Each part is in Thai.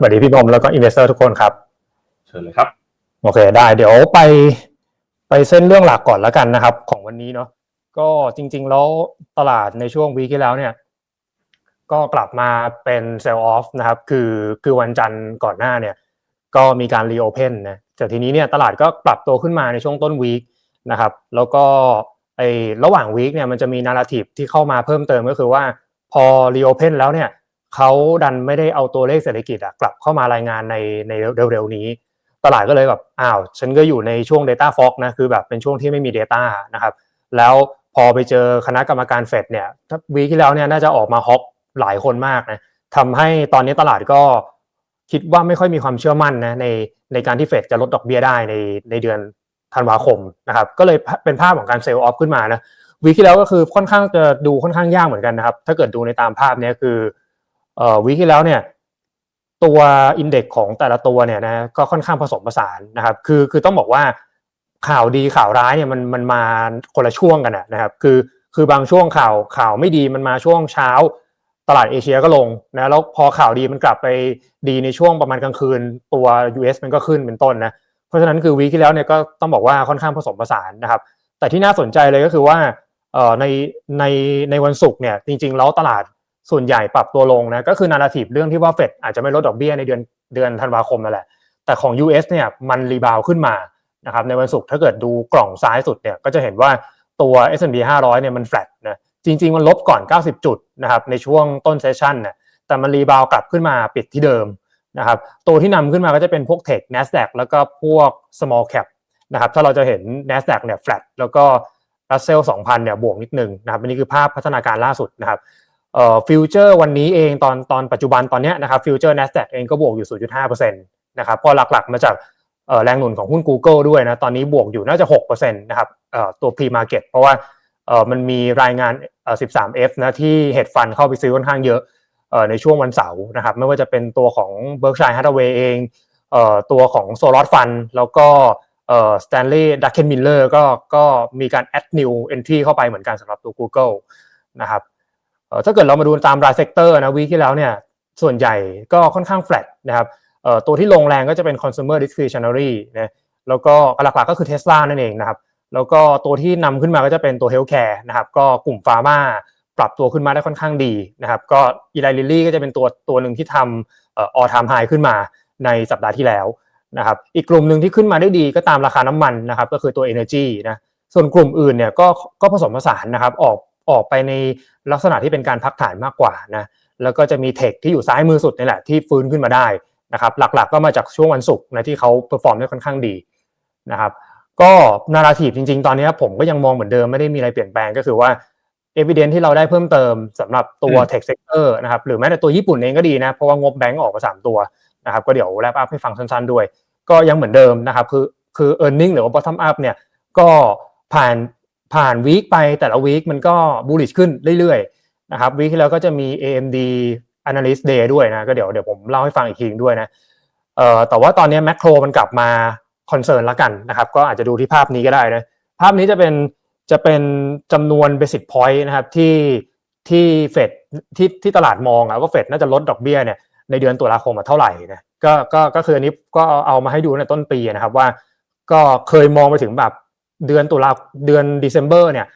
สวัสดีพี่บอมแล้วก็อินเวสเตอร์ทุกคนครับ เชิญเลยครับ โอเคได้เดี๋ยวไปไปเส้นเรื่องหลักก่อนแล้วกันนะครับ ของวันนี้เนาะก็จริง ๆ แล้วตลาดในช่วงวีคที่แล้วเนี่ย ก็กลับมาเป็นเซลล์ออฟนะครับ คือคือวันจันทร์ก่อนหน้าเนี่ย ก็มีการรีโอเพนนะแต่ทีนี้เนี่ยตลาดก็ปรับตัวขึ้นมาในช่วงต้นวีคนะครับ แล้วก็ไอ้ระหว่างวีคเนี่ยมันจะมีนาราทีฟที่เข้ามาเพิ่มเติมก็คือว่าพอรีโอเพนแล้วเนี่ย เขาดันไม่ได้เอาตัวเลขเศรษฐกิจอะกลับเข้ามารายงานในในเร็วๆนี้ ตลาดก็เลยแบบอ้าวฉันก็อยู่ในช่วง Data Fog นะคือแบบเป็นช่วงที่ไม่มี Data นะครับแล้วพอไปเจอคณะกรรมการเฟดเนี่ยวีที่แล้วเนี่ยน่าจะออกมาฮอกหลายคนมากนะทำให้ตอนนี้ตลาดก็คิดว่าไม่ค่อยมีความเชื่อมั่นนะในในการที่เฟดจะลดดอกเบี้ยได้ในในเดือนธันวาคมนะครับก็เลยเป็นภาพของการเซลล์ออฟขึ้นมานะวีที่แล้วก็คือค่อนข้างจะดูค่อนข้างยากเหมือนกันนะครับถ้าเกิดดูในตามภาพเนี้ยคือ เอ่อวีคที่แล้วเนี่ยตัวอินเด็กของแต่ละตัวเนี่ยนะก็ค่อนข้างผสมผสานนะครับ คือคือต้องบอกว่าข่าวดีข่าวร้ายเนี่ยมันมันมาคนละช่วงกันนะครับ คือคือบางช่วงข่าวข่าวไม่ดีมันมาช่วงเช้าตลาดเอเชียก็ลงนะแล้วพอข่าวดีมันกลับไปดีในช่วงประมาณกลางคืนตัว US มันก็ขึ้นเป็นต้นนะเพราะฉะนั้นคือวีคที่แล้วเนี่ยก็ต้องบอกว่าค่อนข้างผสมผสานนะครับ แต่ที่น่าสนใจเลยก็คือว่าเอ่อในในในวันศุกร์เนี่ยจริงๆแล้วตลาด ส่วนใหญ่ปรับตัวลงนะก็คือนาราทีฟเรื่องที่ว่าเฟดอาจจะไม่ลดดอกเบี้ยในเดือนเดือนธันวาคมนั่นแหละ แต่ของ US เนี่ยมันรีบาวขึ้นมานะครับในวันศุกร์ถ้าเกิดดูกล่องซ้ายสุดเนี่ยก็จะเห็นว่าตัว S&P 500เนี่ยมันแฟลตนะจริง ๆ มันลบก่อน 90 จุดนะครับในช่วงต้นเซสชันเนี่ยแต่มันรีบาวกลับขึ้นมาปิดที่เดิมนะครับตัวที่นำขึ้นมาก็จะเป็นพวก Tech NASDAQ แล้วก็พวก small cap นะครับถ้าเราจะเห็น NASDAQ เนี่ยแฟลตแล้วก็ Russell 2000เนี่ยบวกนิดนึงนะครับอันนี้คือภาพพัฒนาการล่าสุดนะครับ ฟิวเจอร์วันนี้เองตอนตอนปัจจุบันตอนนี้นะครับฟิวเจอร์ NASDAQ เองก็บวกอยู่ 0.5%นะครับพอหลักๆมาจากแรงหนุนของหุ้น Google ด้วยนะตอนนี้บวกอยู่น่าจะ6%นะครับตัว pre market เพราะว่ามันมีรายงาน 13F นะที่ hedge fund เข้าไปซื้อค่อนข้างเยอะในช่วงวันเสาร์นะครับไม่ว่าจะเป็นตัวของ Berkshire Hathaway เองตัวของ Solot Fund แล้วก็ Stanley d u c k e n Miller ก็ก็มีการ add new entry เข้าไปเหมือนกันสำหรับตัว Google นะครับ ถ้าเกิดเรามาดูตามรายเซกเตอร์นะวีคที่แล้วเนี่ยส่วนใหญ่ก็ค่อนข้าง flat นะครับตัวที่ลงแรงก็จะเป็น consumer discretionary นะแล้วก็หลักๆก็คือ Tesla นั่นเองนะครับแล้วก็ตัวที่นำขึ้นมาก็จะเป็นตัว healthcare นะครับก็กลุ่มฟาร์มาปรับตัวขึ้นมาได้ค่อนข้างดีนะครับก็อีไลลิลี่ก็จะเป็นตัวตัวหนึ่งที่ทำออ all time high ขึ้นมาในสัปดาห์ที่แล้วนะครับอีกกลุ่มหนึ่งที่ขึ้นมาได้ดีก็ตามราคาน้ำมันนะครับก็คือตัว energy นะส่วนกลุ่มอื่นเนี่ยก็ก็ผสมผสานนะครับออก ออกไปในลักษณะที่เป็นการพักฐานมากกว่านะแล้วก็จะมีเทคที่อยู่ซ้ายมือสุดนี่แหละที่ฟื้นขึ้นมาได้นะครับหลักๆก็มาจากช่วงวันศุกร์นะที่เขาเ e อร์ฟอร์มได้ค่อนข้างดีนะครับก็นาราทีฟจริง ๆ ตอนนี้ผมก็ยังมองเหมือนเดิมไม่ได้มีอะไรเปลี่ยนแปลงก็คือว่า evidence ที่เราได้เพิ่มเติมสำหรับตัวอืม tech sector นะครับหรือแม้แต่ตัวญี่ปุ่นเองก็ดีนะเพราะว่างบแบงก์ออกมา3ตัวนะครับก็เดี๋ยวแลปอัพให้ฟังสั้นๆด้วย ก็ยังเหมือนเดิมนะครับคือคือ e a r n i n g หรือว่า bottom up เนี่ยก็ผ่าน ผ่านวีคไปแต่ละวีคมันก็ bullish ขึ้นเรื่อยๆนะครับวีคที่แล้วก็จะมี AMD analyst day ด้วยนะก็เดี๋ยวเดี๋ยวผมเล่าให้ฟังอีกทีนึงด้วยนะเอ่อแต่ว่าตอนนี้แมคโครมันกลับมาคอนเซิร์นละกันนะครับก็อาจจะดูที่ภาพนี้ก็ได้นะภาพนี้จะเป็นจะเป็นจำนวนเบสิ c พอยต์นะครับที่ที่เฟดที่ที่ตลาดมองอะว่าเฟดน่าจะลดดอกเบี้ยเนี่ยในเดือนตุลาคมมาเท่าไหร่นะก็ก็ก็คืออันนี้ก็เอามาให้ดูในต้นปีนะครับว่า ก็เคยมองไปถึงแบบ เดือนตุลาเดือนเดซ ember เนี่ย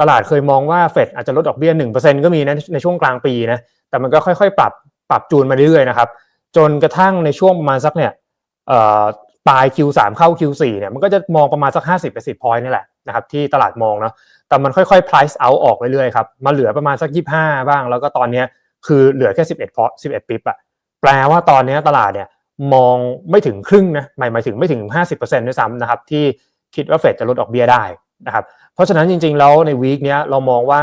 ตลาดเคยมองว่าเฟดอาจจะลดดอกเบี้ย1%ก็มีนะในช่วงกลางปีนะแต่มันก็ค่อยๆ ปรับปรับจูนมาเรื่อยๆนะครับจนกระทั่งในช่วงประมาณสักเนี่ยปลาย Q3 เข้า Q4 เนี่ยมันก็จะมองประมาณสัก 50 80 point นี่แหละนะครับที่ตลาดมองเนาะแต่มันค่อยๆ price out ออกเรื่อยๆครับมาเหลือประมาณสัก 25 บ้าง แล้วก็ตอนนี้คือเหลือแค่ 11 point 11ปิบอะแปลว่าตอนนี้ตลาดเนี่ยมองไม่ถึงครึ่งนะหมายหมายถึงไม่ถึง 50%ด้วยซ้ำนะครับที่ คิดว่าเฟดจะลดดอกเบี้ยได้นะครับ เพราะฉะนั้นจริงๆแล้วในวีคเนี้ยเรามองว่า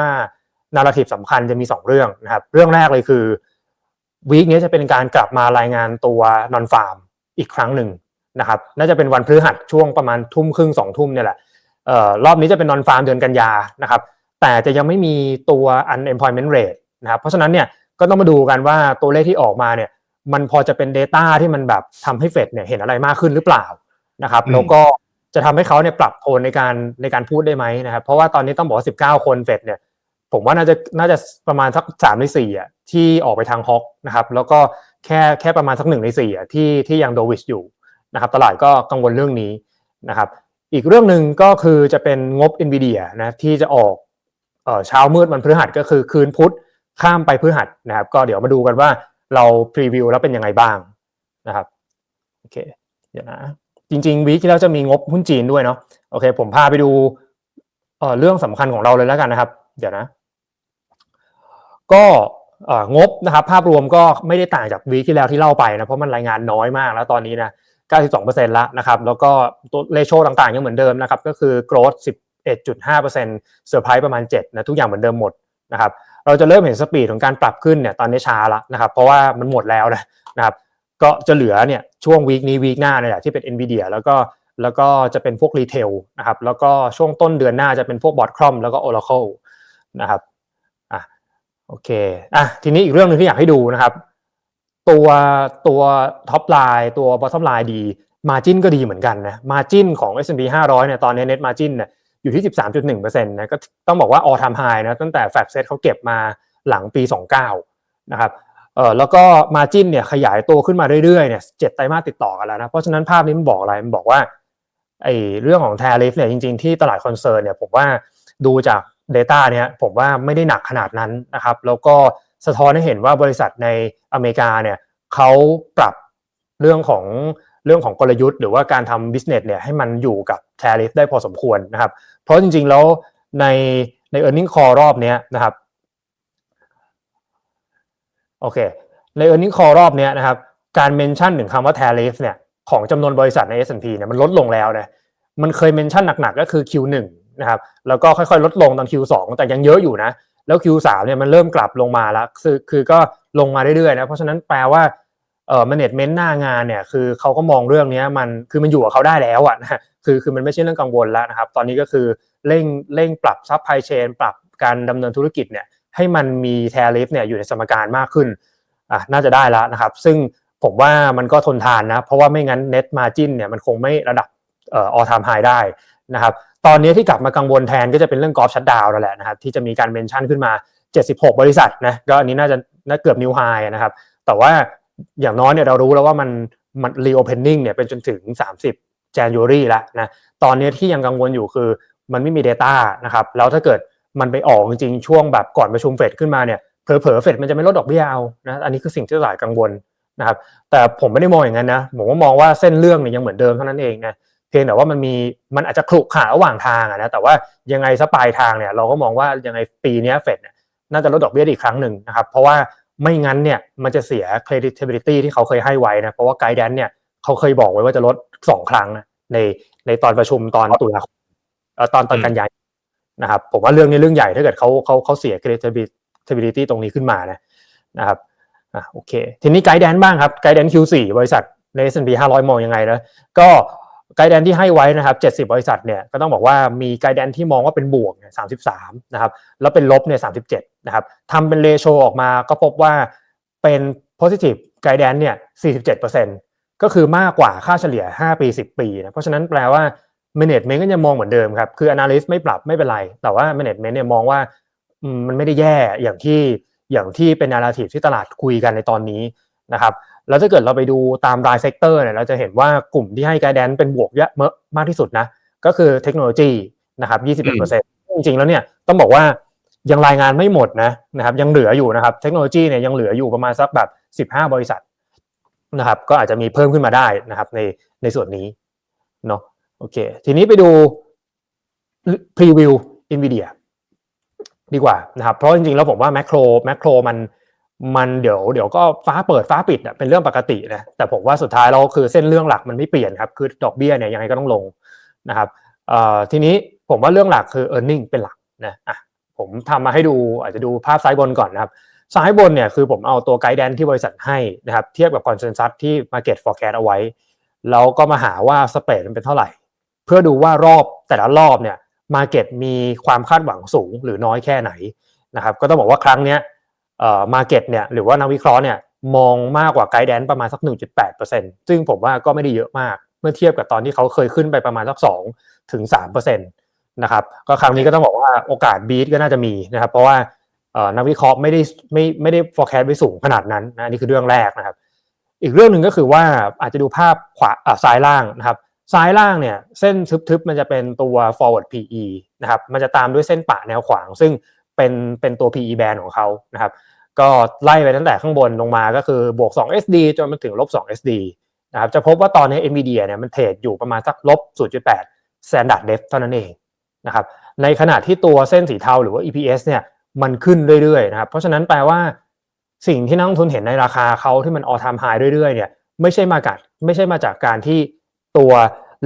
นาราทีฟสำคัญจะมี 2 เรื่องนะครับ เรื่องแรกเลยคือวีคนี้จะเป็นการกลับมารายงานตัวนอนฟาร์มอีกครั้งหนึ่งนะครับน่าจะเป็นวันพฤหัสช่วงประมาณทุ่มครึ่งสองทุ่มเนี่ยแหละเอ่อรอบนี้จะเป็นนอนฟาร์มเดือนกันยานะครับ แต่จะยังไม่มีตัว unemployment rate นะครับ เพราะฉะนั้นเนี่ยก็ต้องมาดูกันว่าตัวเลขที่ออกมาเนี่ย มันพอจะเป็น Data ที่มันแบบทำให้เฟดเนี่ยเห็นอะไรมากขึ้นหรือเปล่านะครับอืมแล้วก็ จะทำให้เขาเนี่ยปรับโทนในการในการพูดได้ไหมนะครับ เพราะว่าตอนนี้ต้องบอกว่า19คนเฟดเนี่ย ผมว่าน่าจะน่าจะประมาณสักสามในสี่อะที่ออกไปทางฮอกนะครับ แล้วก็แค่แค่ประมาณสักหนึ่งในสี่อะที่ที่ยังโดวิชอยู่นะครับ ตลาดก็กังวลเรื่องนี้นะครับ อีกเรื่องหนึ่งก็คือจะเป็นงบ NVIDIA นะที่จะออกเออเช้ามืดวันพฤหัสก็คือคืนพุธข้ามไปพฤหัสนะครับ ก็เดี๋ยวมาดูกันว่าเราพรีวิวแล้วเป็นยังไงบ้างนะครับโอเคเดี๋ยวนะ จริงๆวีคที่แล้วจะมีงบหุ้นจีนด้วยเนาะโอเค ผมพาไปดูเเรื่องสำคัญของเราเลยแล้วกันนะครับ เดี๋ยวนะ ก็งบนะครับ ภาพรวมก็ไม่ได้ต่างจากวีคที่แล้วที่เล่าไปนะเพราะมันรายงานน้อยมากแล้วตอนนี้นะ92%แล้วนะครับ แล้วก็ตัวเลโชต่างๆยังเหมือนเดิมนะครับ ก็คือ growth 11.5%เซอร์ไพรส์ประมาณ7นะทุกอย่างเหมือนเดิมหมดนะครับ เราจะเริ่มเห็นสปีดของการปรับขึ้นเนี่ยตอนนี้ช้าละนะครับ เพราะว่ามันหมดแล้วนะนะครับ ก็จะเหลือเนี่ยช่วงวีคนี้วีคหน้าเนี่ยแหละที่เป็น NVIDIA แล้วก็แล้วก็จะเป็นพวกรีเทลนะครับแล้วก็ช่วงต้นเดือนหน้าจะเป็นพวกบอทครอมแล้วก็ Oracle นะครับอะโอเคอะทีนี้อีกเรื่องหนึงที่อยากให้ดูนะครับ ตัวตัวท็อปไลน์ตัวบอททอมไลน์ดีมาจินก็ดีเหมือนกันนะมาจินของ S&P 500เนี่ยตอนนี้ net margin เนี่ยอยู่ที่ 13.1%นะก็ต้องบอกว่า all time high นะตั้งแต่แฟกเซตเขาเก็บมาหลังปี 29นะครับ เออแล้วก็มาจินเนี่ยขยายตัวขึ้นมาเรื่อยๆเนี่ยเจ็ดไตรมาสติดต่อกันแล้วนะเพราะฉะนั้นภาพนี้มันบอกอะไรมันบอกว่าไอ้เรื่องของ tariff เนี่ยจริงๆที่ตลาดคอนเซิร์นเนี่ยผมว่าดูจาก Data เนี่ยผมว่าไม่ได้หนักขนาดนั้นนะครับ แล้วก็สะท้อนให้เห็นว่าบริษัทในอเมริกาเนี่ยเขาปรับเรื่องของเรื่องของกลยุทธ์ หรือว่าการทำ business เนี่ยให้มันอยู่กับ tariff ได้พอสมควรนะครับ เพราะจริงๆแล้วในใน earning call รอบเนี้ยนะครับ โอเค ใน earning call รอบเนี้ยนะครับ การเมนชั่นถึงคำว่า tariff เนี่ยของจำนวนบริษัทใน S&P เนี่ยมันลดลงแล้วนะมันเคยเมนชั่นหนักๆก็คือ Q1 นะครับแล้วก็ค่อยๆ ลดลงตอน Q2 แต่ยังเยอะอยู่นะแล้ว Q3 เนี่ยมันเริ่มกลับลงมาแล้วคือคือก็ลงมาเรื่อยๆนะเพราะฉะนั้นแปลว่าเอ่อ management หน้างานเนี่ยคือเขาก็มองเรื่องนี้มันคือมันอยู่กับเขาได้แล้วอะนะคือคือมันไม่ใช่เรื่องกังวลแล้วนะครับ ตอนนี้ก็คือเร่งเร่งปรับซัพพลายเชนปรับการดำเนินธุรกิจเนี่ย ให้มันมี tariff เนี่ยอยู่ในสมการมากขึ้นอะน่าจะได้แล้วนะครับ ซึ่งผมว่ามันก็ทนทานนะ เพราะว่าไม่งั้น net margin เนี่ยมันคงไม่ระดับเอ่อ all time high ได้นะครับตอนนี้ที่กลับมากังวลแทนก็จะเป็นเรื่องกอล์ฟชัดดาวนั่นแหละนะครับที่จะมีการเมนชั่นขึ้นมา 76 บริษัทนะก็อันนี้น่าจะน่าเกือบนิวไฮนะครับแต่ว่าอย่างน้อยเนี่ยเรารู้แล้วว่ามันมัน reopening เนี่ยเป็นจนถึง 30 January แล้วนะตอนนี้ที่ยังกังวลอยู่คือมันไม่มี Data นะครับแล้วถ้าเกิด มันไปออกจริงๆช่วงแบบก่อนประชุมเฟดขึ้นมาเนี่ยเผลอๆเฟดมันจะไม่ลดดอกเบี้ยเอานะอันนี้คือสิ่งที่ตลาดกังวลนะครับแต่ผมไม่ได้มองอย่างนั้นนะผมว่ามองว่าเส้นเรื่องเนี่ยยังเหมือนเดิมเท่านั้นเองนะเพียงแต่ว่ามันมีมันอาจจะขรุขระระหว่างทางอะนะแต่ว่ายังไงซะปลายทางเนี่ยเราก็มองว่ายังไงปีนี้เฟดเนี่ยน่าจะลดดอกเบี้ยอีกครั้งหนึ่งนะครับเพราะว่าไม่งั้นเนี่ยมันจะเสีย credibility ที่เขาเคยให้ไว้นะเพราะว่าไกด์แดนเนี่ยเขาเคยบอกไว้ว่าจะลดสองครั้งนะในในตอนประชุมตอนตุลาคมเอ่อตอนตอนกันยายน นะครับผมว่าเรื่องนี้เรื่องใหญ่ถ้าเกิดเขาเขาเขาเสีย credibility ตรงนี้ขึ้นมานะนะครับอะโอเค ทีนี้ไกด์แดนบ้างครับไกด์แดน Q4 บริษัทใน S&P 500 มองยังไงนะก็ไกด์แดนที่ให้ไว้นะครับ 70 บริษัทเนี่ยก็ต้องบอกว่ามีไกด์แดนที่มองว่าเป็นบวกเนี่ย33 นะครับ แล้วเป็นลบเนี่ย 37 นะครับทำเป็นเรโชออกมาก็พบว่าเป็น positive ไกด์แดนเนี่ย 47%ก็คือมากกว่าค่าเฉลี่ย 5 ปี 10 ปีนะเพราะฉะนั้นแปลว่า management ก็ยังมองเหมือนเดิมครับ คือ analyst ไม่ปรับไม่เป็นไร แต่ว่า management เนี่ยมองว่ามันไม่ได้แย่อย่างที่อย่างที่เป็น narrative ที่ตลาดคุยกันในตอนนี้นะครับแล้วถ้าเกิดเราไปดูตามรายเซกเตอร์เนี่ยเราจะเห็นว่ากลุ่มที่ให้ไกด์แดนเป็นบวกเยอะมากที่สุดนะก็คือเทคโนโลยีนะครับ21%จริงๆแล้วเนี่ยต้องบอกว่ายังรายงานไม่หมดนะนะครับยังเหลืออยู่นะครับเทคโนโลยีเนี่ยยังเหลืออยู่ประมาณสักแบบ 15 บริษัทนะครับก็อาจจะมีเพิ่มขึ้นมาได้นะครับในในส่วนนี้เนาะ โอเค ทีนี้ไปดูพรีวิว NVIDIA ดีกว่านะครับ เพราะจริงๆ แล้วผมว่าแมคโครแมคโครมันมันเดี๋ยวเดี๋ยวก็ฟ้าเปิดฟ้าปิดเป็นเรื่องปกตินะแต่ผมว่าสุดท้ายเราคือเส้นเรื่องหลักมันไม่เปลี่ยนครับ คือดอกเบี้ยเนี่ยยังไงก็ต้องลงนะครับทีนี้ผมว่าเรื่องหลักคือ e a r n i n g เป็นหลักนะอะผมทำมาให้ดูอาจจะดูภาพซ้ายบนก่อนนะครับ ซ้ายบนเนี่ยคือผมเอาตัวไกด์แดนที่บริษัทให้นะครับ เทียบกับคอนเซนแซสที่ Market Forecast เอาไว้ แล้วก็มาหาว่าสเปรดมันเป็นเท่าไหร่ เพื่อดูว่ารอบแต่ละรอบเนี่ย Market มีความคาดหวังสูงหรือน้อยแค่ไหนนะครับก็ต้องบอกว่าครั้งเนี้ยเอ่อมาเก็ตเนี่ยหรือว่านักวิเคราะห์เนี่ยมองมากกว่าไกด์แดนประมาณสัก 1.8%ซึ่งผมว่าก็ไม่ได้เยอะมาก เมื่อเทียบกับตอนที่เขาเคยขึ้นไปประมาณสัก2ถึง3%นะครับก็ครั้งนี้ก็ต้องบอกว่าโอกาสบีทก็น่าจะมีนะครับ เพราะว่านักวิเคราะห์ไม่ได้ไม่ไม่ได้ forecast ไว้สูงขนาดนั้นนะนี่คือเรื่องแรกนะครับ อีกเรื่องหนึ่งก็คือว่าอาจจะดูภาพขวาอ่าซ้ายล่างนะครับ ซ้ายล่างเนี่ยเส้นทึบๆมันจะเป็นตัว forward PE นะครับมันจะตามด้วยเส้นปะแนวขวาง ซึ่งเป็นเป็นตัว PE band ของเขานะครับก็ไล่ไปตั้งแต่ข้างบนลงมาก็คือบวก 2 SD จนมาถึงลบ2 SD นะครับจะพบว่าตอนนี้ NVIDIA เนี่ยมันเทรดอยู่ประมาณสักลบ0.8 standard def เท่านั้นเองนะครับในขณะที่ตัวเส้นสีเทาหรือว่า EPS เนี่ยมันขึ้นเรื่อยๆนะครับเพราะฉะนั้นแปลว่าสิ่งที่นักลงทุนเห็นในราคาเขาที่มัน all time high เรื่อยๆเนี่ยไม่ใช่มาจากไม่ใช่มาจากการที่ ตัว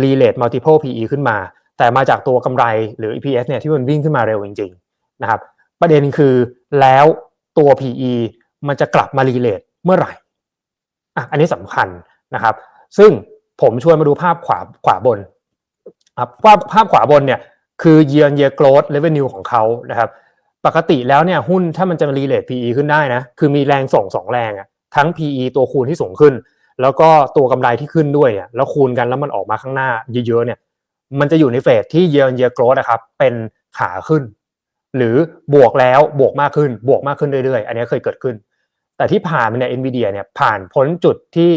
relate multiple PE ขึ้นมา แต่มาจากตัวกำไรหรือ EPS เนี่ยที่มันวิ่งขึ้นมาเร็วจริงๆนะครับประเด็นคือแล้วตัว PE มันจะกลับมา relate เมื่อไหร่อะอันนี้สำคัญนะครับ ซึ่งผมชวนมาดูภาพขวาขวาบนครับภาพภาพขวาบนเนี่ยคือ year on year growth revenue ของเขานะครับปกติแล้วเนี่ยหุ้นถ้ามันจะมา relate PE ขึ้นได้นะคือมีแรงส่งสองแรงอะทั้ง PE ตัวคูณที่สูงขึ้น แล้วก็ตัวกำไรที่ขึ้นด้วยเนี่ยแล้วคูณกันแล้วมันออกมาข้างหน้าเยอะๆเนี่ยมันจะอยู่ในเฟสที่ year on year growth นะครับเป็นขาขึ้น หรือบวกแล้วบวกมากขึ้นบวกมากขึ้นเรื่อยๆ อันนี้เคยเกิดขึ้น แต่ที่ผ่านมาเนี่ย Nvidia เดียเนี่ยผ่านพ้นจุดที่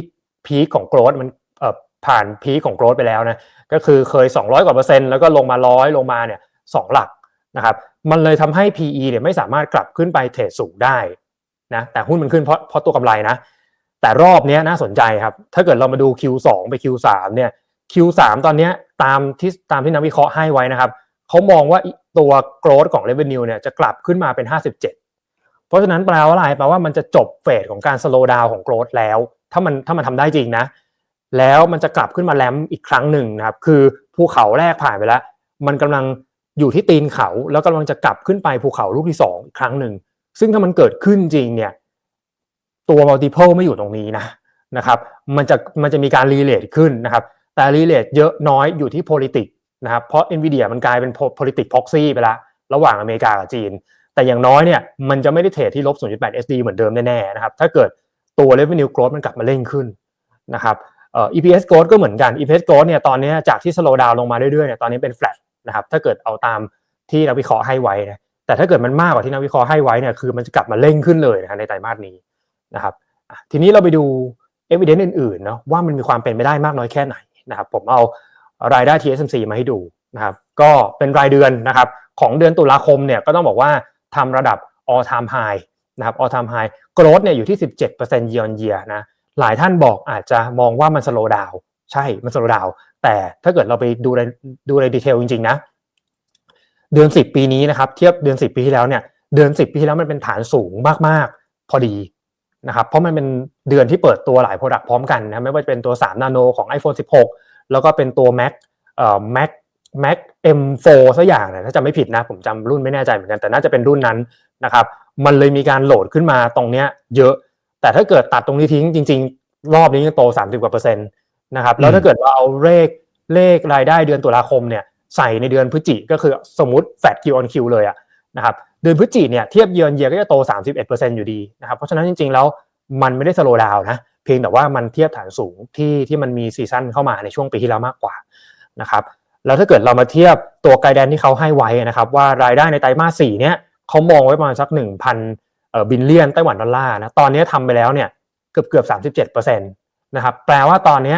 พีคของ growth มันเอ่อผ่านพีคของ growth ไปแล้วนะก็คือเคย 200 กว่าเปอร์เซ็นต์แล้วก็ลงมาร้อยลงมาเนี่ยสองหลักนะครับมันเลยทำให้ PE เนี่ยไม่สามารถกลับขึ้นไปเทรดสูงได้นะแต่หุ้นมันขึ้นเพราะเพราะตัวกำไรนะ แต่รอบนี้น่าสนใจครับ ถ้าเกิดเรามาดู Q2 ไป Q3 เนี่ย Q3 ตอนนี้ตามที่ตามที่นักวิเคราะห์ให้ไว้นะครับเขามองว่าตัว growth ของ revenue เนี่ยจะกลับขึ้นมาเป็น 57 เพราะฉะนั้นแปลว่าอะไรแปลว่ามันจะจบเฟสของการ slow down ของ growth แล้ว ถ้ามันถ้ามันทำได้จริงนะ แล้วมันจะกลับขึ้นมาแลมอีกครั้งหนึ่งนะครับ คือภูเขาแรกผ่านไปแล้ว มันกำลังอยู่ที่ตีนเขา แล้วกำลังจะกลับขึ้นไปภูเขาลูกที่สองอีกครั้งหนึ่ง ซึ่งถ้ามันเกิดขึ้นจริงเนี่ย ตัว multiple ไม่อยู่ตรงนี้นะนะครับ มันจะมันจะมีการ relate ขึ้นนะครับ แต่ relate เยอะน้อยอยู่ที่ politics นะครับ เพราะ NVIDIA มันกลายเป็น politics proxy ไปล้วระหว่างอเมริกากับจีน แต่อย่างน้อยเนี่ยมันจะไม่ได้เทรดที่ลบ 0.8 SD เหมือนเดิมแน่ๆนะครับ ถ้าเกิดตัว revenue growth มันกลับมาเร่งขึ้นนะครับเอ่อ EPS growth ก็เหมือนกัน EPS growth เนี่ยตอนนี้จากที่ slow down ลงมาเรื่อยๆเนี่ยตอนนี้เป็น flat นะครับถ้าเกิดเอาตามที่นักวิเคราะห์ให้ไว้นะแต่ถ้าเกิดมันมากกว่าที่นักวิเคราะห์ให้ไว้เนี่ยคือมันจะกลับมาเร่งขึ้นเลยนะในไตรมาสนี้ นะครับทีนี้เราไปดู evidence อื่นๆเนาะว่ามันมีความเป็นไปได้มากน้อยแค่ไหนนะครับผมเอารายได้ TSMC มาให้ดูนะครับก็เป็นรายเดือนนะครับของเดือนตุลาคมเนี่ยก็ต้องบอกว่าทำระดับ all time high นะครับ all time high growth เนี่ยอยู่ที่ 17% year on year นะหลายท่านบอกอาจจะมองว่ามันสโลดาวใช่มันสโลดาวแต่ถ้าเกิดเราไปดูในดูในดีเทลจริงๆนะเดือน 10 ปีนี้นะครับเทียบเดือน 10 ปีที่แล้วเนี่ยเดือน 10 ปีที่แล้วมันเป็นฐานสูงมากๆ พอดี นะครับเพราะมันเป็นเดือนที่เปิดตัวหลายโปรดักต์พร้อมกันนะไม่ว่าจะเป็นตัว 3 นาโนของ iPhone 16 แล้วก็เป็นตัว Mac เอ่อ Mac Mac M4 สักอย่างนะถ้าจำไม่ผิดนะ ผมจำรุ่นไม่แน่ใจเหมือนกัน แต่น่าจะเป็นรุ่นนั้นนะครับมันเลยมีการโหลดขึ้นมาตรงเนี้ยเยอะ แต่ถ้าเกิดตัดตรงนี้ทิ้งจริง ๆ รอบนี้ยังโต 30กว่าเปอร์เซ็นต์นะครับแล้วถ้าเกิดเราเอาเลขเลขรายได้เดือนตุลาคมเนี่ยใส่ในเดือนพฤศจิก็คือสมมติแฟด Q on Q เลยอะนะครับ เดือนพฤศจิเนี่ยเทียบเยือนเยียก็จะโต 31%อยู่ดีนะครับเพราะฉะนั้นจริง ๆ แล้วมันไม่ได้สโลว์ดาวน์นะเพียงแต่ว่ามันเทียบฐานสูงที่ที่มันมีซีซั่นเข้ามาในช่วงปีที่แล้วมากกว่านะครับแล้วถ้าเกิดเรามาเทียบตัวไกด์แดนที่เขาให้ไว้นะครับว่ารายได้ในไตรมาส4เนี่ยเขามองไว้ประมาณสัก 1,000เอ่อบิลเลียนไต้หวันดอลลาร์นะตอนนี้ทำไปแล้วเนี่ยเกือบเกือบ37%นะครับแปลว่าตอนนี้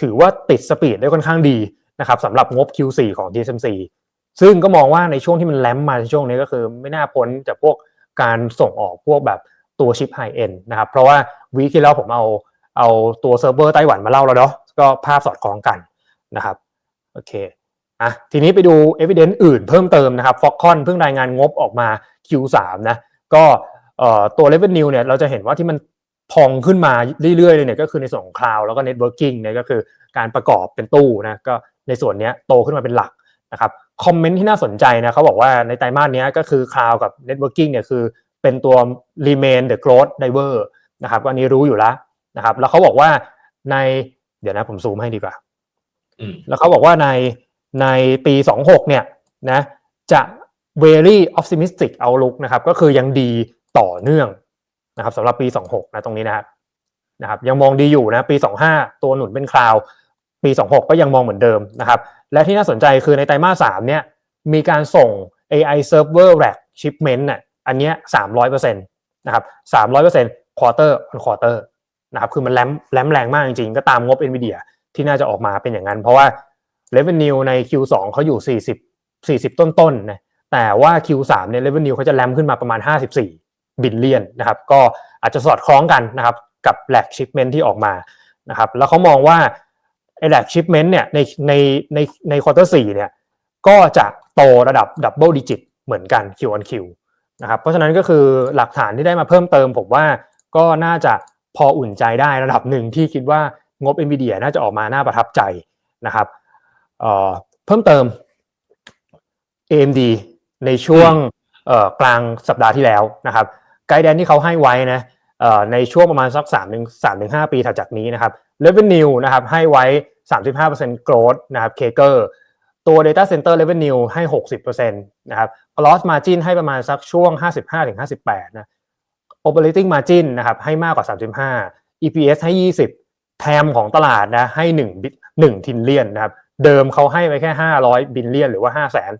ถือว่าติดสปีดได้ค่อนข้างดีนะครับสำหรับงบ Q4 ของ TSMC ซึ่งก็มองว่าในช่วงที่มันแลมมาในช่วงนี้ก็คือไม่น่าพ้นจากพวกการส่งออกพวกแบบตัวชิปไฮเอ็นนะครับ เพราะว่าวีคที่แล้วผมเอาเอาตัวเซิร์ฟเวอร์ไต้หวันมาเล่าแล้วเนาะก็ภาพสอดคล้องกันนะครับโอเคอะทีนี้ไปดู evidence อื่นเพิ่มเติมนะครับ Foxconn เพิ่งรายงานงบออกมา Q3 นะก็เอ่อตัว revenue เนี่ยเราจะเห็นว่าที่มันพองขึ้นมาเรื่อยๆเลยเนี่ยก็คือในส่วนของ cloud แล้วก็ networking เนี่ยก็คือการประกอบเป็นตู้นะก็ในส่วนนี้โตขึ้นมาเป็นหลักนะครับ คอมเมนต์ที่น่าสนใจนะเขาบอกว่าในไตรมาสนี้ก็คือ cloud กับ networking เนี่ยคือเป็นตัว remain the growth driver นะครับอันนี้รู้อยู่แล้วนะครับแล้วเขาบอกว่าในเดี๋ยวนะผมซูมให้ดีกว่าแล้วเขาบอกว่าในในปี26เนี่ยนะจะ very optimistic outlook นะครับก็คือยังดีต่อเนื่องนะครับสำหรับปี 26นะตรงนี้นะครับนะครับยังมองดีอยู่นะปี 25 ตัวหนุนเป็นคลาว ปี 26 ก็ยังมองเหมือนเดิมนะครับ และที่น่าสนใจคือในไตรมาส3เนี่ยมีการส่ง AI server rack shipment น่ะอันเนี้ย300%นะครับ300% quarter on quarter นะครับคือมันแรมแรมแรงมากจริงๆ ก็ตามงบ NVIDIA ที่น่าจะออกมาเป็นอย่างนั้น เพราะว่า revenue ใน Q2 เขาอยู่ 40 40 ต้นๆนะแต่ว่า Q3 เนี่ย revenue เขาจะแรมขึ้นมาประมาณ 54 บิลเลียนนะครับก็อาจจะสอดคล้องกันนะครับกับแลกชิปเมนที่ออกมานะครับแล้วเขามองว่า ไอ้แลกชิปเมนต์เนี่ยในในในในควอเตอร์สี่เนี่ยก็จะโตระดับดับเบิลดิจิตเหมือนกัน Q on Q นะครับเพราะฉะนั้นก็คือหลักฐานที่ได้มาเพิ่มเติม ผมว่าก็น่าจะพออุ่นใจได้ระดับหนึ่งที่คิดว่างบ NVIDIA น่าจะออกมาน่าประทับใจนะครับเเพิ่มเติม AMD ในช่วงกลางสัปดาห์ที่แล้วนะครับไกด์แดนที่เขาให้ไว้นะ ในช่วงประมาณสัก3ถึง3ถึง5ปีถัดจากนี้นะครับ revenue นะครับให้ไว้ 35% growth นะครับ CAGR ตัว data center revenue ให้ 60%นะครับ gross margin ให้ประมาณสักช่วง 55-58นะ operating margin นะครับให้มากกว่า 35 EPS ให้ 20 แทมของตลาดนะให้1 1ทินเลียนนะครับเดิมเขาให้ไว้แค่ 500 บิลเลียนหรือว่า 5 0 0แสน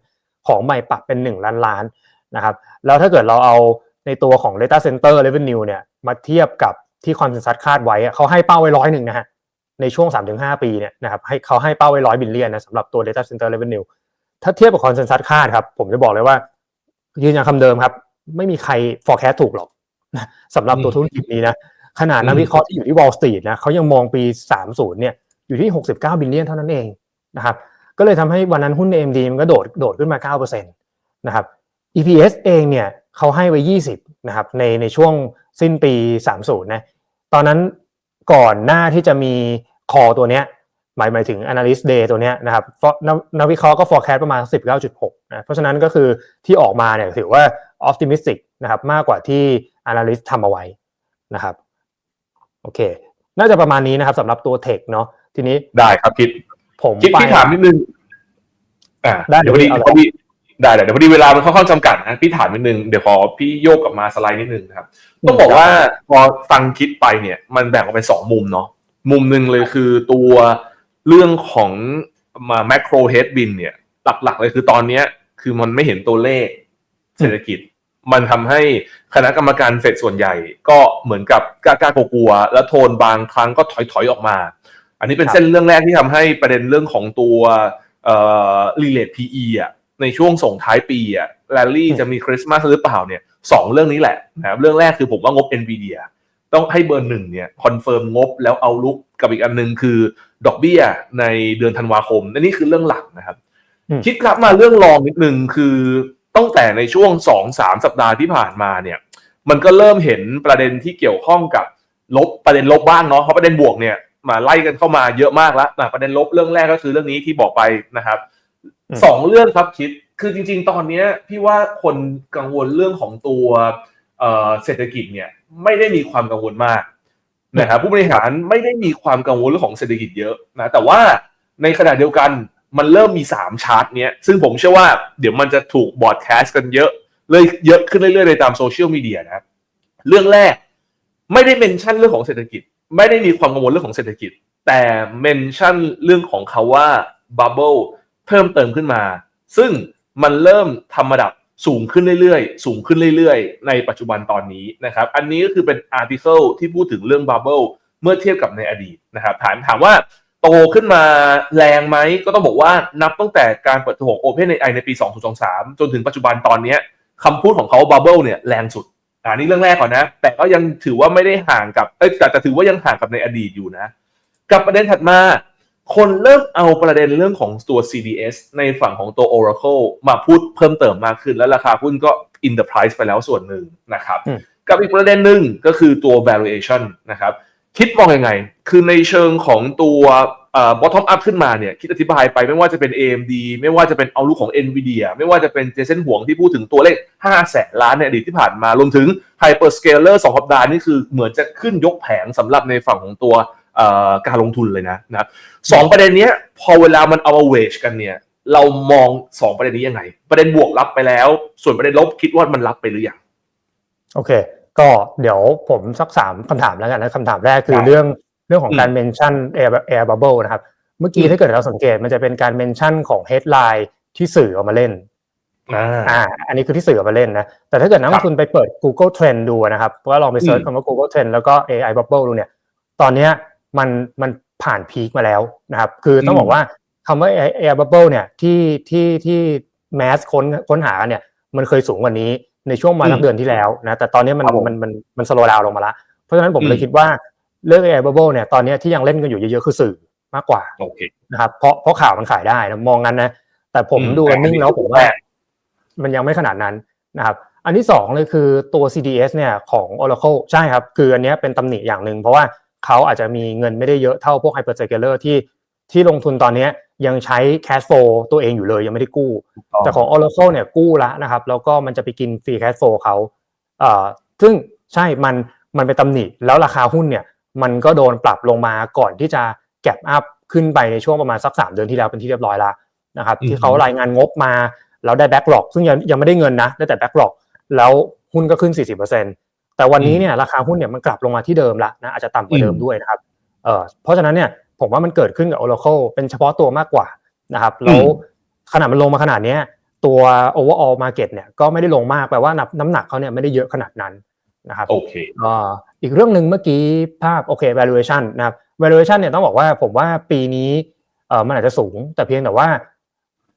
ของใหม่ปรับเป็น 1 ล้านล้านนะครับแล้วถ้าเกิดเราเอาในตัวของ data center revenue เนี่ย มาเทียบกับที่คอนเซนแซสคาดไว้เขาให้เป้าไว้ร้อยหนึ่งนะฮะในช่วง 3-5 ปีเนี่ยนะครับให้เขาให้เป้าไว้ร้อยบิลเลียนนะสำหรับตัว data center revenue ถ้าเทียบกับคอนเซนแซสคาดครับผมจะบอกเลยว่ายืนยันคำเดิมครับ ไม่มีใคร forecast ถูกหรอกสำหรับตัวธุรกิจนี้นะขนาดนักวิเคราะห์ที่อยู่ที่ Wall Street นะเขายังมองปี 30เนี่ยอยู่ที่ 69 บิลเลียนเท่านั้นเองนะครับก็เลยทำให้วันนั้นหุ้น AMD มันก็โดดโดดขึ้นมา 9%นะครับ EPS เองเนี่ยเขาให้ไว้ 20นะครับในในช่วง สิ้นปี 30 นะ ตอนนั้นก่อนหน้าที่จะมีคอตัวเนี้ยหมายหมายถึง analyst day ตัวเนี้ยนะครับนักวิเคราะห์ก็ forecast ประมาณ 19.6นะเพราะฉะนั้นก็คือที่ออกมาเนี่ยถือว่า optimistic นะครับมากกว่าที่ analyst ทำเอาไว้นะครับโอเค น่าจะประมาณนี้นะครับสำหรับตัวเทคเนาะทีนี้ได้ครับคิดผมคิดที่ถามนิดนึงอ่าเดี๋ยวพอดีพอดี ได้เดี๋ยวพอดีเวลามันค่อนข้างจำกัดนะพี่ถามนิดนึงเดี๋ยวขอพี่โยกกลับมาสไลด์นิดนึงนะครับต้องบอกว่าพอฟังคิดไปเนี่ย มันแบ่งออกเป็นสองมุมเนาะมุมหนึ่งเลยคือตัวเรื่องของมาแมกโรเฮดบินเนี่ย หลักๆเลยคือตอนนี้คือมันไม่เห็นตัวเลขเศรษฐกิจ มันทำให้คณะกรรมการเฟดส่วนใหญ่ ก็เหมือนกับกล้ากลัวและโทนบางครั้งก็ถอยถอยออกมา อันนี้เป็นเส้นเรื่องแรกที่ทำให้ประเด็นเรื่องของตัวเอ่อ relate PE อะ ในช่วงส่งท้ายปีอะแรลลี่จะมีคริสต์มาสหรือเปล่าเนี่ยสองเรื่องนี้แหละนะครับเรื่องแรกคือผมว่างบ NVIDIA ต้องให้เบอร์หนึ่งเนี่ยคอนเฟิร์มงบแล้วเอาลุกกับอีกอันนึงคือดอกเบี้ยในเดือนธันวาคมนนี่คือเรื่องหลักนะครับ คิดครับมาเรื่องรองนิดนึงคือตั้งแต่ในช่วงสองสามสัปดาห์ที่ผ่านมาเนี่ย มันก็เริ่มเห็นประเด็นที่เกี่ยวข้องกับลบประเด็นลบบ้างเนาะเพราะประเด็นบวกเนี่ยมาไล่กันเข้ามาเยอะมากแล้วประเด็นลบเรื่องแรกก็คือเรื่องนี้ที่บอกไปนะครับ สองเรื่องครับคิด คือจริง ๆ ตอนนี้พี่ว่าคนกังวลเรื่องของตัวเศรษฐกิจเนี่ยไม่ได้มีความกังวลมากนะครับผู้บริหารไม่ได้มีความกังวลเรื่องของเศรษฐกิจเยอะนะแต่ว่าในขณะเดียวกันมันเริ่มมี 3 ชาร์ตเนี้ยซึ่งผมเชื่อว่าเดี๋ยวมันจะถูกบอดแคสต์กันเยอะเลยเยอะขึ้นเรื่อยๆในตามโซเชียลมีเดียนะเรื่องแรกไม่ได้เมนชั่นเรื่องของเศรษฐกิจ ไม่ได้มีความกังวลเรื่องของเศรษฐกิจ แต่เมนชั่นเรื่องของเขาว่าบับเบิล เพิ่มเติมขึ้นมา ซึ่งมันเริ่มทำระดับสูงขึ้นเรื่อยๆ สูงขึ้นเรื่อยๆ ในปัจจุบันตอนนี้นะครับ อันนี้ก็คือเป็นอาร์ติเคิลที่พูดถึงเรื่องบับเบิลเมื่อเทียบกับในอดีตนะครับถามถามว่าโตขึ้นมาแรงไหมก็ต้องบอกว่านับตั้งแต่การเปิดตัวของ Open AI ในปี 2023 จนถึงปัจจุบันตอนนี้คำพูดของเขาบับเบิลเนี่ยแรงสุดอันนี้เรื่องแรกก่อนนะ แต่ก็ยังถือว่าไม่ได้ห่างกับเอ้แต่แต่ถือว่ายังห่างกับในอดีตอยู่นะ กับประเด็นถัดมา คนเริ่มเอาประเด็นเรื่องของตัว CDS ในฝั่งของตัว Oracle มาพูดเพิ่มเติมมากขึ้น และราคาหุ้นก็ in the price ไปแล้วส่วนหนึ่งนะครับ กับอีกประเด็นหนึ่งก็คือตัว valuation นะครับ คิดมองยังไง คือในเชิงของตัว bottom up ขึ้นมาเนี่ย คิดอธิบายไปไม่ว่าจะเป็น AMD ไม่ว่าจะเป็นเอาลุกของ NVIDIA ไม่ว่าจะเป็นเจเซนห่วงที่พูดถึงตัวเลข 5 แสนล้านในอดีตที่ผ่านมารวมถึง hyperscaler 2สัปดาห์นี่คือเหมือนจะขึ้นยกแผงสำหรับในฝั่งของตัว การลงทุนเลยนะนะครับสองประเด็นนี้พอเวลามันเอาเวชกันเนี่ยเรามองสองประเด็นนี้ยังไง ประเด็นบวกรับไปแล้ว ส่วนประเด็นลบคิดว่ามันรับไปหรือยังโอเค ก็เดี๋ยวผมสักสามคำถามแล้วกันนะคำถามแรกคือเรื่องเรื่องของการเมนชั่น air air bubble นะครับ เมื่อกี้ถ้าเกิดเราสังเกตมันจะเป็นการเมนชั่นของ headline ที่สื่อออกมาเล่นอ่า อันนี้คือที่สื่อออกมาเล่นนะ แต่ถ้าเกิดนักลงทุนไปเปิด Google Trend ดูนะครับก็ลองไปเซิร์ชคำว่า Google Trend แล้วก็ AI bubble ดูเนี่ย ตอนเนี้ย มันมันผ่านพีคมาแล้วนะครับ คือต้องอืมบอกว่าคำว่า air bubble เนี่ยที่ที่ที่แมสค้นค้นหาเนี่ย มันเคยสูงกว่านี้ในช่วงประมาณนักเดือนที่แล้วนะแต่ตอนนี้มันครับผมมันมันมันสโลว์ดาวลงมาละเพราะฉะนั้นผมอืมเลยคิดว่าเรื่อง air bubble เนี่ยตอนเนี้ยที่ยังเล่นกันอยู่เยอะๆคือสื่อมากกว่าโอเคนะครับเพราะเพราะข่าวมันขายได้นะมองงั้นนะแต่ผมอืมดูกันนิ่งแล้วแต่อันนี้ผมว่าแรกมันยังไม่ขนาดนั้นนะครับ อันที่สองเลยคือตัว CDS เนี่ยของ Oracle ใช่ครับ คืออันเนี้ยเป็นตำหนิอย่างหนึ่งเพราะว่า เขาอาจจะมีเงินไม่ได้เยอะเท่าพวก Hyperscaler ที่ที่ลงทุนตอนเนี้ยยังใช้ cash flow ตัวเองอยู่เลยยังไม่ได้กู้ แต่ของ Oracle เนี่ยกู้ละนะครับ แล้วก็มันจะไปกินฟรีแค s โฟเขาเอ่อซึ่งใช่มันมันเป็นตำหนิแล้วราคาหุ้นเนี่ยมันก็โดนปรับลงมาก่อนที่จะแก็บอัพขึ้นไปในช่วงประมาณสักสามเดือนที่แล้วเป็นที่เรียบร้อยแล้วนะครับอืมที่เขารายงานงบมาแล้วได้แบ็กหลอกซึ่งยังยังไม่ได้เงินนะได้แต่แบ็กหลอกแล้วหุ้นก็ขึ้น 40% แต่วันนี้เนี่ยราคาหุ้นเนี่ยมันกลับลงมาที่เดิมละนะอาจจะต่ำกว่าเดิมด้วยนะครับเอ่อเพราะฉะนั้นเนี่ยผมว่ามันเกิดขึ้นกับ Oracle เป็นเฉพาะตัวมากกว่านะครับแล้วขนาดมันลงมาขนาดเนี้ยตัว overall market เนี่ยก็ไม่ได้ลงมากแปลว่าน้ำน้ำหนักเขาเนี่ยไม่ได้เยอะขนาดนั้นนะครับโอเคอ่าอีกเรื่องหนึ่งเมื่อกี้ภาพโอเค valuation นะครับ valuation เนี่ยต้องบอกว่าผมว่าปีนี้เออมันอาจจะสูง แต่เพียงแต่ว่า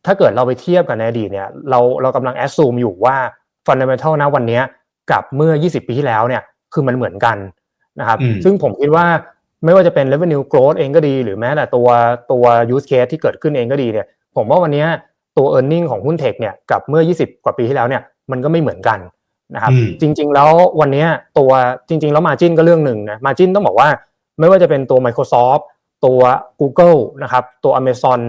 ถ้าเกิดเราไปเทียบกับในอดีตเนี่ยเราเรากำลัง assume อยู่ว่า fundamental นะวันเนี้ย กับเมื่อ 20 ปีที่แล้วเนี่ยคือมันเหมือนกันนะครับอืมซึ่งผมคิดว่าไม่ว่าจะเป็น revenue growth เองก็ดี หรือแม้แต่ตัวตัว use case ที่เกิดขึ้นเองก็ดีเนี่ยผมว่าวันเนี้ยตัว e a r n i n g ของหุ้นเทคเนี่ยกับเมื่อ 20 กว่าปีที่แล้วเนี่ยมันก็ไม่เหมือนกันนะครับอืมจริง ๆ แล้ววันเนี้ยตัวจริง ๆ แล้ว margin ก็เรื่องหนึ่งนะ margin ต้องบอกว่าไม่ว่าจะเป็นตัว Microsoft ตัว Google นะครับตัว Amazon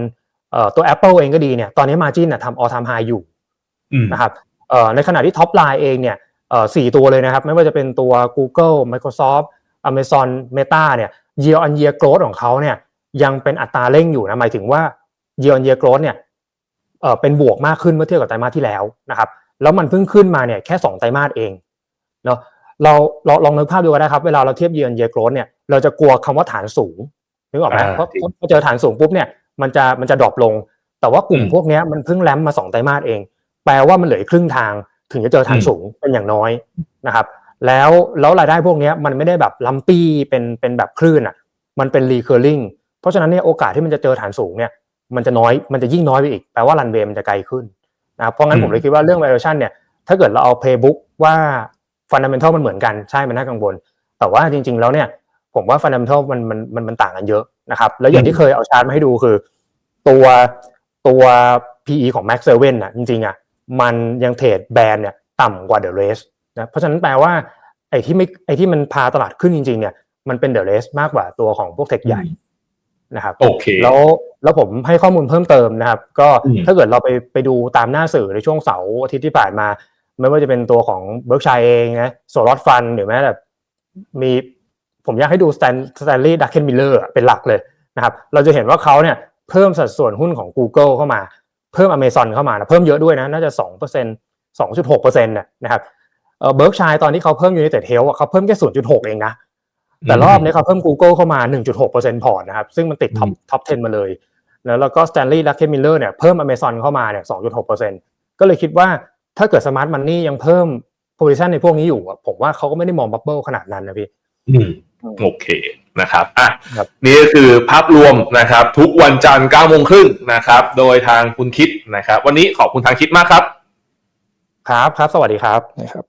เอ่อตัว Apple เองก็ดีเนี่ยตอนนี้ margin น่ะทำ all time high อยู่อืมนะครับเอ่อในขณะที่ top line เองเนี่ยเอ่อ สี่ตัวเลยนะครับ ไม่ว่าจะเป็นตัว Google Microsoft Amazon Meta เนี่ย year on year growth ของเขาเนี่ยยังเป็นอัตราเร่งอยู่นะหมายถึงว่า year on year growth เนี่ยเอ่อเป็นบวกมากขึ้นเมื่อเทียบกับไตรมาสที่แล้วนะครับแล้วมันเพิ่งขึ้นมาเนี่ยแค่สองไตรมาสเองเนาะเราเราลองนึกภาพดูก็ได้ครับ เวลาเราเทียบ year on year growth เนี่ยเราจะกลัวคำว่าฐานสูงนึกออกไหมอ่าเพราะจริงพอเจอฐานสูงปุ๊บเนี่ยมันจะมันจะดรอปลง แต่ว่ากลุ่มอืมพวกเนี้ยมันเพิ่งแลมมาสองไตรมาสเอง แปลว่ามันเหลืออีกครึ่งทาง ถึงจะเจอฐานอืมสูงเป็นอย่างน้อยนะครับ แล้วแล้วรายได้พวกเนี้ยมันไม่ได้แบบลัมปี้เป็นเป็นแบบคลื่นอะมันเป็นรีเคอร์ลิงเพราะฉะนั้นเนี่ยโอกาสที่มันจะเจอฐานสูงเนี่ยมันจะน้อยมันจะยิ่งน้อยไปอีกแปลว่ารันเวย์มันจะไกลขึ้นนะครับเพราะงั้นผมเลยคิดว่าเรื่อง valuation เนี่ยถ้าเกิดเราเอา playbook ว่า fundamental มันเหมือนกันใช่มันน่ากังวลแต่ว่าจริง ๆ แล้วเนี่ยผมว่า fundamental มันมันมันมันต่างกันเยอะนะครับแล้วอย่างที่เคยเอาชาร์ตมาให้ดูคือ ตัวตัว PE ของ Max 7น่ะจริงๆอะ มันยังเทรดแบรนด์เนี่ยต่ำกว่า The Rest นะเพราะฉะนั้นแปลว่าไอ้ที่ไม่ไอ้ที่มันพาตลาดขึ้นจริงๆเนี่ยมันเป็น The Rest มากกว่าตัวของพวกเทคใหญ่นะครับโอเคแล้วแล้วผมให้ข้อมูลเพิ่มเติมนะครับ ก็อืมถ้าเกิดเราไปไปดูตามหน้าสื่อในช่วงเสาร์อาทิตย์ที่ผ่านมา ไม่ว่าจะเป็นตัวของเบิร์กชัยเองนะโซลอดฟันหรือแม้แต่มีผมอยากให้ดูสแตนสแตนลีย์ดักเคนมิลเลอร์เป็นหลักเลยนะครับ เราจะเห็นว่าเขาเนี่ยเพิ่มสัดส่วนหุ้นของ Google เข้ามา เพิ่ม Amazon เข้ามานะเพิ่มเยอะด้วยนะน่าจะสองเปอร์เซ็นสองจุดหกเปอร์เซ็นต์นะครับเออเบิร์กชัยตอนที่เขาเพิ่ม United Health อะเขาเพิ่มแค่ศูนย์จุดหกเองนะแต่รอบนี้เขาเพิ่ม Google เข้ามา 1.6%พอร์ตนะครับซึ่งมันติดท็อปอืมท็อป10 มาเลย แล้วแล้วก็ Stanley l u c k y Miller เนี่ยเพิ่ม Amazon เข้ามาเนี่ย2.6%ก็เลยคิดว่าถ้าเกิด Smart Money ยังเพิ่ม position ในพวกนี้อยู่อะผมว่าเขาก็ไม่ได้มองบับเบิลขนาดนั้นนะพี่อืมโอเค นะครับอะครับนี่ก็คือภาพรวมนะครับ ทุกวันจันทร์9โมงครึ่งนะครับ โดยทางคุณคิดนะครับ วันนี้ขอบคุณทางคิดมากครับ ครับครับ สวัสดีครับนะครับ